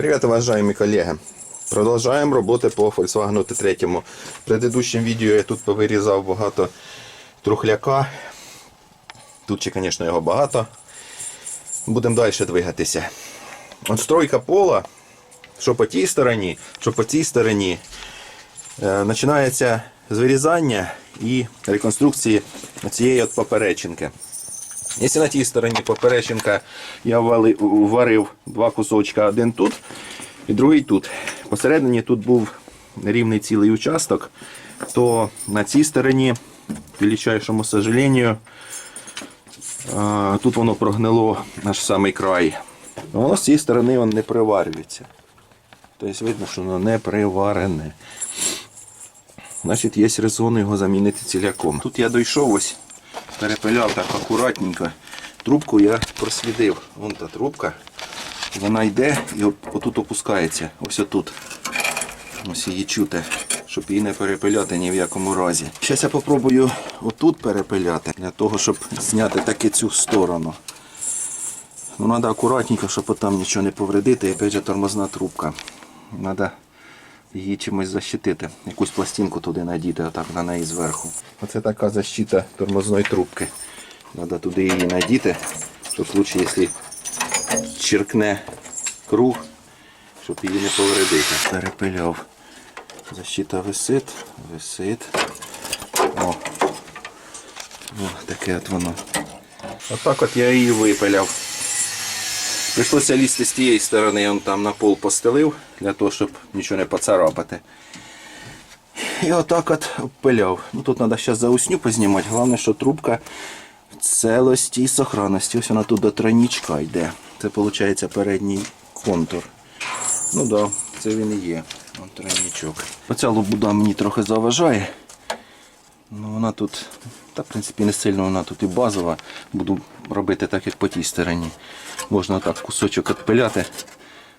Привет, уважаемые коллеги. Продовжаємо роботи по Volkswagen T3. В предыдущем відео я тут повирізав багато трухляка. Тут ще, звісно, його багато. Будемо далі двигатися. От стройка пола, що по тій стороні, що по цій стороні, е, починається з вирізання і реконструкції цієї поперечинки. Якщо на тій стороні поперечинка я варив два кусочка, один тут і другий тут. Посередині тут був рівний цілий участок, то на цій стороні, величайшому сожалению, тут воно прогнило аж самий край. Воно з цієї сторони воно не приварюється. Тобто видно, що воно не приварене. Значить, є резон його замінити ціляком. Тут я дійшов ось, перепиляв так акуратненько. Трубку я прослідив. Вон та трубка. Вона йде і от- отут опускається. Ось отут. Ось її чути, щоб її не перепиляти ні в якому разі. Зараз я попробую отут перепиляти, для того, щоб зняти таки цю сторону. Ну, треба акуратненько, щоб там нічого не повредити. І опять же тормозна трубка. Треба її чимось защитити. Якусь пластинку туди надіти, отак на неї зверху. Оце така защита тормозної трубки. Треба туди її надіти, щоб в случае, якщо черкне круг, щоб її не повредити. Перепиляв. Защита висить, висить. О. О, таке от воно. Отак от я її випиляв. Прийшлося лізти з тієї сторони, я там на пол постелив, для того, щоб нічого не поцарапати. І отак от обпиляв. Ну тут треба зараз заусню познімати. Головне, що трубка в целості і сохранності. Ось вона тут до тройничка йде. Це виходить передній контур. Ну так, да, це він і є. Вон тройничок. Оця лобуда мені трохи заважає. Ну вона тут, та в принципі не сильно вона тут і базова. Буду робити так, як по тій стороні. Можна так кусочок відпиляти,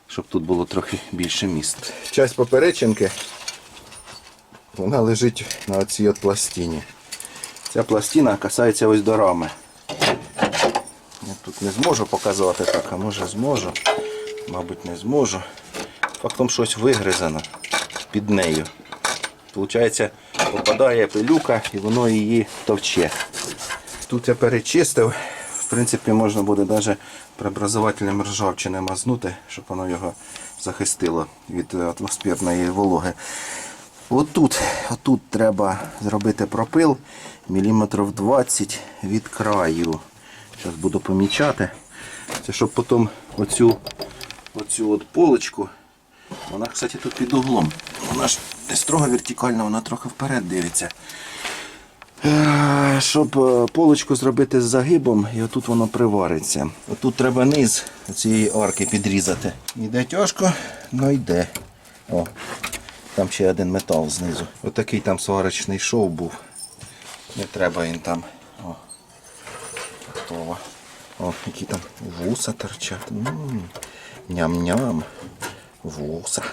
щоб тут було трохи більше місця. Часть поперечинки вона лежить на цій от пластині. Ця пластина касається ось до рами. Я тут не зможу показувати так, а може зможу. Мабуть, не зможу. Фактом щось вигризано під нею. Получається, попадає пилюка і воно її товче. Тут я перечистив. Принципі, можна буде навіть преобразователем ржавчини мазнути, щоб воно його захистило від атмосферної вологи. Отут, отут треба зробити пропил міліметрів 20 від краю. Зараз буду помічати. Це щоб потім оцю, оцю от полочку. Вона, кстати, тут під углом. Вона ж не строго вертикальна, вона трохи вперед дивиться. Е, Щоб е, полочку зробити з загибом, і отут воно привариться. Отут треба низ цієї арки підрізати. Йде тяжко, але йде. О, там ще один метал знизу. Отакий там сварочний шов був. Не треба він там. О, готово. О, які там вуса торчать. Ням-ням. Вуса.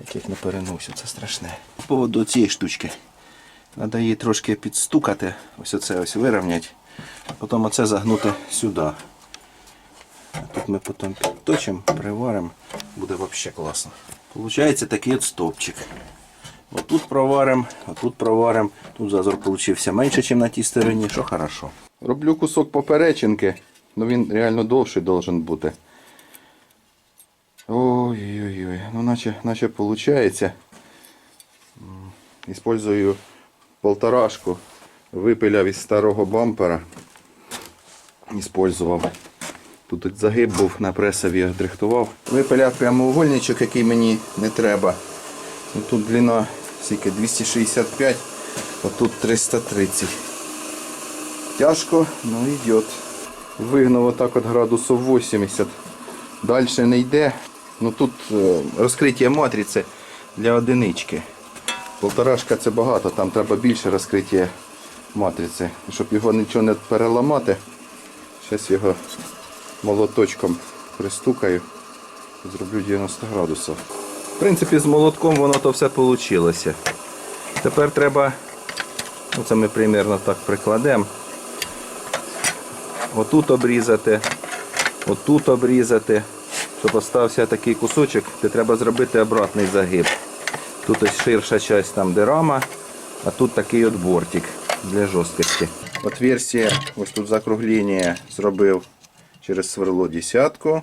Яких не переносю, це страшне. По поводу цієї штучки. Треба її трошки підстукати, ось оце ось вирівняти, потім оце загнути сюди. Тут ми потім підточимо, приваримо, буде взагалі класно. Получається такий от стовпчик. Отут проваримо, отут проваримо. Тут зазор получився менше, ніж на тій стороні, що хорошо. Роблю кусок поперечинки, але він реально довший должен бути. Ой-ой-ой, ну наче, наче. М, Использую полторашку. Випиляв із старого бампера. Использував. Тут загиб був на пресові дрихтував. Випиляв прямоугольничок, який мені не треба. Ну, Тут длина скільки 265, а тут 330. Тяжко, но йде. Вигнав отак от градусів 80. Далі не йде. Ну тут е, розкриття матриці для одинички. Полторашка це багато, там треба більше розкриття матриці. Щоб його нічого не переламати. Зараз його молоточком пристукаю. Зроблю 90 градусів. В принципі, з молотком воно то все вийшло. Тепер треба, ну це ми примерно так прикладемо. Отут обрізати, отут обрізати. щоб остався такий кусочок, то треба зробити обратний загиб. Тут ось ширша частина там де рама, а тут такий от бортик для жорсткості. Отверстие, ось тут закруглення зробив через сверло десятку.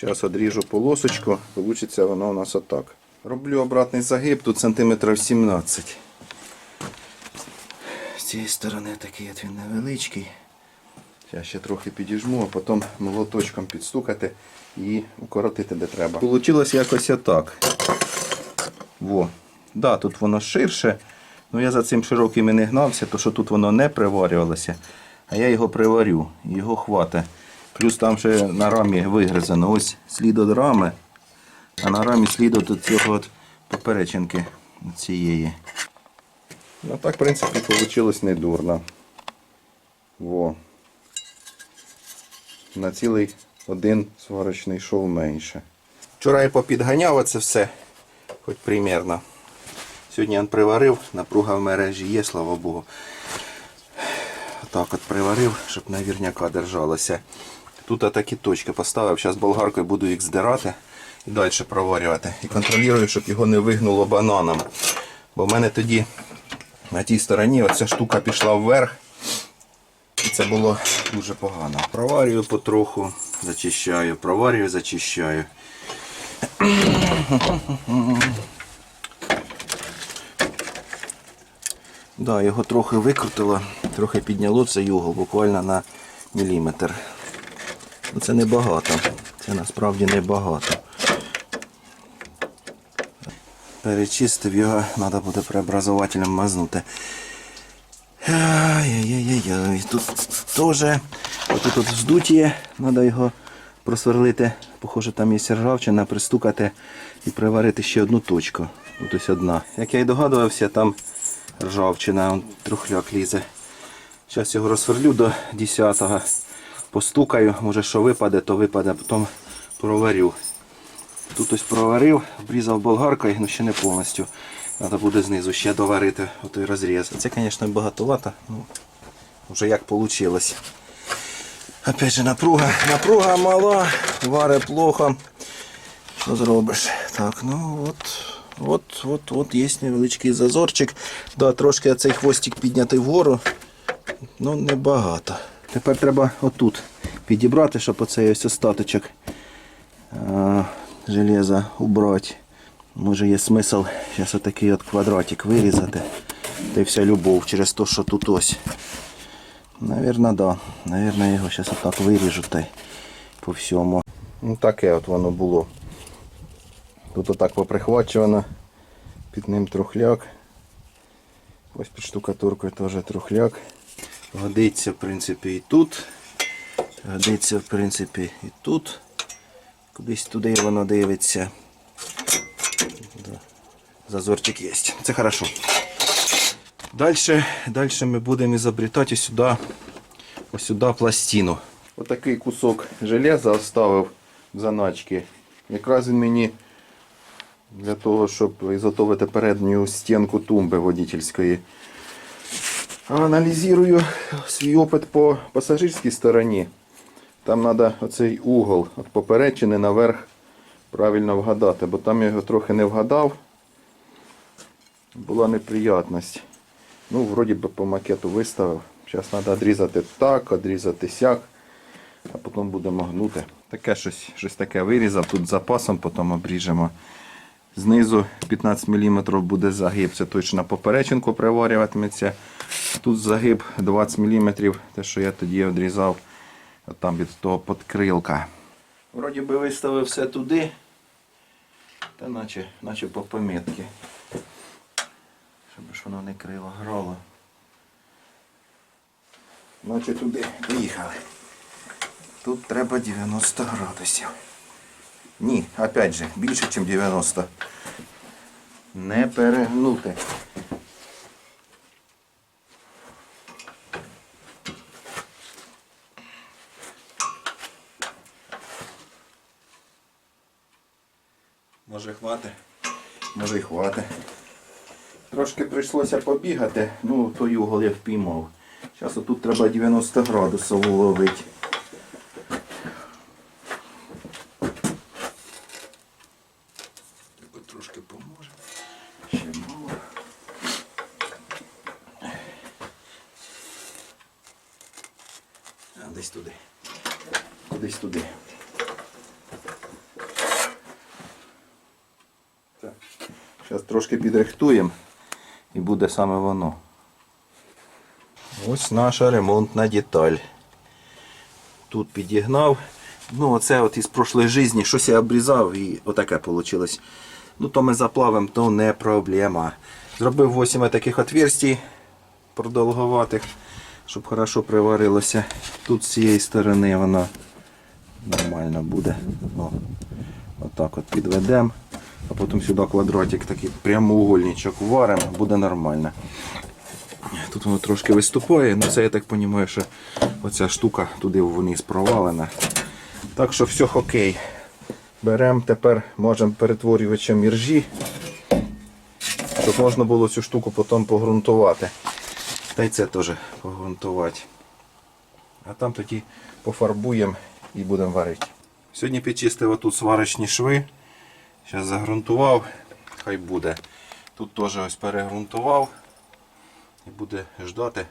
Зараз одріжу полосочку, вийде воно у нас отак. Роблю обратний загиб, тут сантиметрів 17. З цієї сторони такий от він невеличкий. Зараз ще трохи підіжму, а потім молоточком підстукати і укоротити де треба. Получилось якось отак. Во. Да, тут воно ширше. Ну я за цим широким і не гнався, то що тут воно не приварювалося, а я його приварю, його хватить. Плюс там ще на рамі вигризано. Ось слід від рами, а на рамі слід від цього от поперечинки цієї. Ну так, в принципі, вийшло не дурно. Во. На цілий один сварочний шов менше. Вчора я попідганяв це все, хоч примірно. Сьогодні він приварив, напруга в мережі є, слава Богу. Так от приварив, щоб навірняка держалося. Тут такі точки поставив, зараз болгаркою буду їх здирати і далі проварювати. І контролюю, щоб його не вигнуло бананом. Бо в мене тоді на тій стороні оця штука пішла вверх. І це було дуже погано. Проварюю потроху, зачищаю, проварюю, зачищаю. Да, його трохи викрутило, трохи підняло цей угол, буквально на міліметр. Ну, Це небагато. Це насправді небагато. Перечистив його, треба буде преобразователем мазнути. Ай-яй-яй-яй. Тут теж отут от вздуття, треба його просверлити. Похоже, там є ржавчина, пристукати і приварити ще одну точку. От ось одна. Як я і догадувався, там ржавчина, он трухляк лізе. Зараз його розсверлю до 10-го. Постукаю, може що випаде, то випаде, потім проварю. Тут ось проварив, обрізав болгаркою, ну ще не повністю. Треба буде знизу ще доварити отой розріз. Це, звісно, багатовато. Ну, вже як вийшло. Опять же напруга. Напруга мала, варе плохо. Що зробиш? Так, ну от. От, от, от є невеличкий зазорчик. Да, трошки цей хвостик піднятий вгору. Ну, небагато. Тепер треба отут підібрати, щоб оцей ось остаточок а, железа убрати. Може є смисл зараз отакий от квадратик вирізати. Та й вся любов через те, що тут ось. Навірно, да. Навірно, його зараз отак виріжу та й по всьому. Ну таке от воно було. Тут отак поприхвачувано. Під ним трухляк. Ось під штукатуркою теж трухляк. Годиться, в принципі, і тут. Годиться, в принципі, і тут. Кудись туди воно дивиться. Зазорчик є. Це хорошо. Дальше, дальше ми будемо ізобретати сюди, ось сюди пластину. Отакий кусок железа оставив в заначки. Якраз він мені для того, щоб ізготовити передню стінку тумби водительської. Аналізую свій опит по пасажирській стороні. Там треба оцей угол від поперечини наверх правильно вгадати, бо там я його трохи не вгадав. Була неприятність. Ну, вроді би по макету виставив. Зараз треба відрізати так, відрізати сяк, а потім будемо гнути. Таке щось, щось таке вирізав, тут запасом, потім обріжемо. Знизу 15 мм буде загиб, це точно поперечинку приварюватиметься. Тут загиб 20 мм, те, що я тоді відрізав там від того подкрилка. Вроді би виставив все туди, та наче, наче по помітки. Щоб ж воно не криво грало. Наче туди поїхали. Тут треба 90 градусів. Ні, опять же, більше, ніж 90. Не перегнути. Може хвати? Може й хвати. Трошки прийшлося побігати, ну той угол я впіймав. Зараз отут треба 90 градусів уловити. Трошки поможе. Ще мало. Десь туди. Десь туди. Зараз трошки підрихтуємо і буде саме воно. Ось наша ремонтна деталь. Тут підігнав. Ну, оце от із прошлої житті щось я обрізав і отаке вийшло. Ну, то ми заплавимо, то не проблема. Зробив 8 таких отверстій продовгуватих, щоб хорошо приварилося. Тут з цієї сторони воно нормально буде. О, отак от підведемо. А потім сюди квадратик такий прямоугольничок варимо, буде нормально. Тут воно трошки виступає, ну це я так розумію, що оця штука туди вниз провалена. Так що все окей. Беремо тепер, можемо перетворювачем іржі, щоб можна було цю штуку потім погрунтувати. Та й це теж погрунтувати. А там тоді пофарбуємо і будемо варити. Сьогодні підчистив отут сварочні шви. Зараз загрунтував, хай буде. Тут теж ось перегрунтував і буде ждати.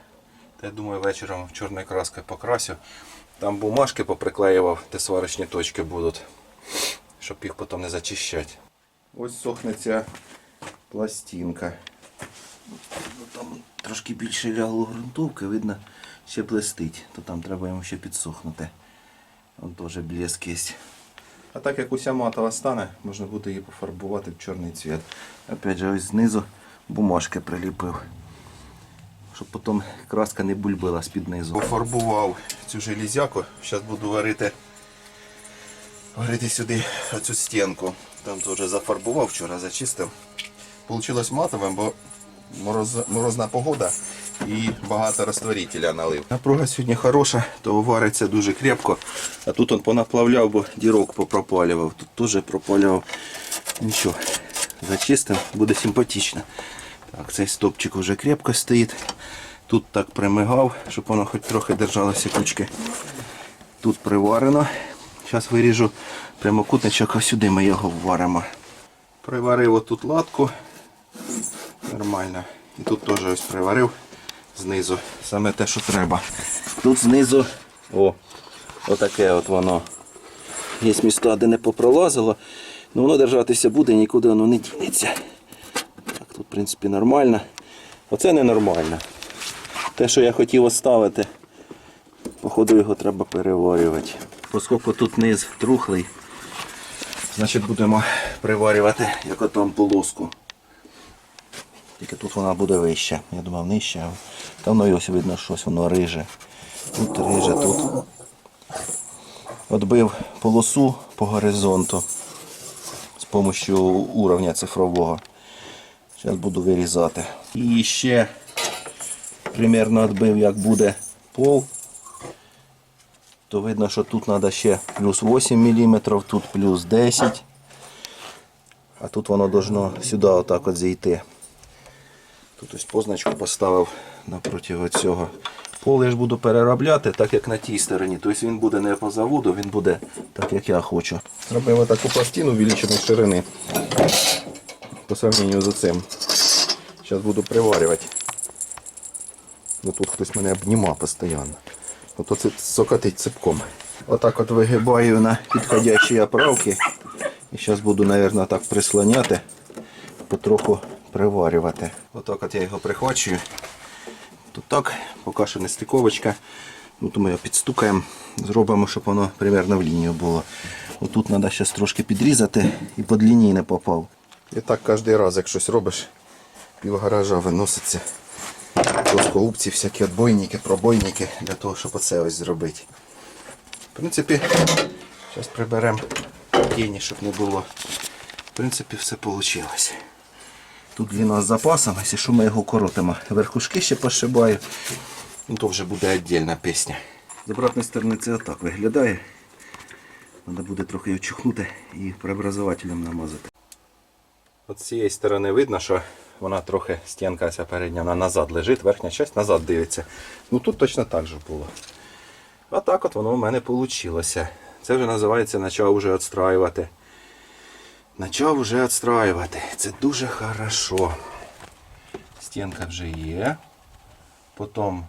Та я думаю, вечором чорною краскою покрасю. Там бумажки поприклеював, де сварочні точки будуть, щоб їх потім не зачищати. Ось сохне ця пластинка. Ну, Там трошки більше лягло ґрунтовки, видно, ще блистить, то там треба йому ще підсохнути. Вон теж блеск є. А так як уся матова стане, можна буде її пофарбувати в чорний цвіт. Опять же, ось знизу бумажки приліпив. Щоб потім краска не бульбила з-під низу. Пофарбував цю железяку. Зараз буду варити, варити сюди оцю стінку. Там теж зафарбував, вчора зачистив. Получилось матовим, бо мороз, морозна погода і багато розтворителя налив. Напруга сьогодні хороша, то вариться дуже крепко. А тут он понаплавляв, бо дірок попропалював. Тут теж пропалював. Нічого, зачистив, буде симпатично. Так, цей стопчик вже крепко стоїть. Тут так примигав, щоб воно хоч трохи держалося кучки. Тут приварено. Зараз виріжу прямокутничок, а сюди ми його вваримо. Приварив отут латку. Нормально. І тут теж ось приварив знизу. Саме те, що треба. Тут знизу о, отаке от воно. Є міста, де не попролазило. Ну воно держатися буде, нікуди воно не дінеться. Так, тут, в принципі, нормально. Оце ненормально. Те, що я хотів оставити, походу його треба переварювати. Оскільки тут низ трухлий, значить будемо приварювати як отам полоску. Тільки тут вона буде вища. Я думав нижча. а Там воно ось видно щось, воно риже. Тут риже, тут. Отбив полосу по горизонту з допомогою уровня цифрового. Зараз буду вирізати. І ще примерно відбив, як буде пол. То видно, що тут треба ще плюс 8 мм, тут плюс 10 А тут воно должно сюди отак от зійти. Тут ось позначку поставив напроти цього. Пол я ж буду переробляти, так як на тій стороні. Тобто він буде не по заводу, він буде так, як я хочу. Зробимо таку пластину увеличеної ширини по сравнению з цим. Зараз буду приварювати. Ну тут хтось мене обнімав постійно. Ото це сокотить цепком. Отак от вигибаю на підходящі оправки. І зараз буду, мабуть, так прислоняти, потроху приварювати. Отак от я його прихвачую. Так, поки що не стиковочка. Ну, то ми його підстукаємо, зробимо, щоб воно примерно в лінію було. Отут треба зараз трошки підрізати і під лінії не попав. І так кожен раз, як щось робиш, пів гаража виноситься. Плоскоубці, всякі отбойники, пробойники для того, щоб оце ось зробити. В принципі, зараз приберемо тіні, щоб не було. В принципі, все вийшло. Тут він у нас з запасом, якщо що ми його коротимо. Верхушки ще пошибаю. Ну то вже буде віддільна пісня. З обратної сторони це отак виглядає. Треба буде трохи його чухнути і преобразователем намазати. От з цієї сторони видно, що вона трохи стінка ця передня вона назад лежить, верхня частина назад дивиться. Ну тут точно так же було. А так от воно в мене вийшло. Це вже називається почав вже відстраювати. Почав вже відстраювати. Це дуже хорошо. Стінка вже є. Потім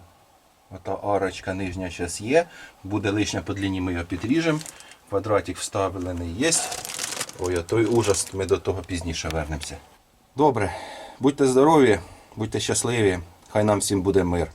Ота арочка нижня зараз є. Буде лишня по длині, ми його підріжемо. Квадратик вставлений є. Ой, той ужас, ми до того пізніше вернемося. Добре, будьте здорові, будьте щасливі, хай нам всім буде мир.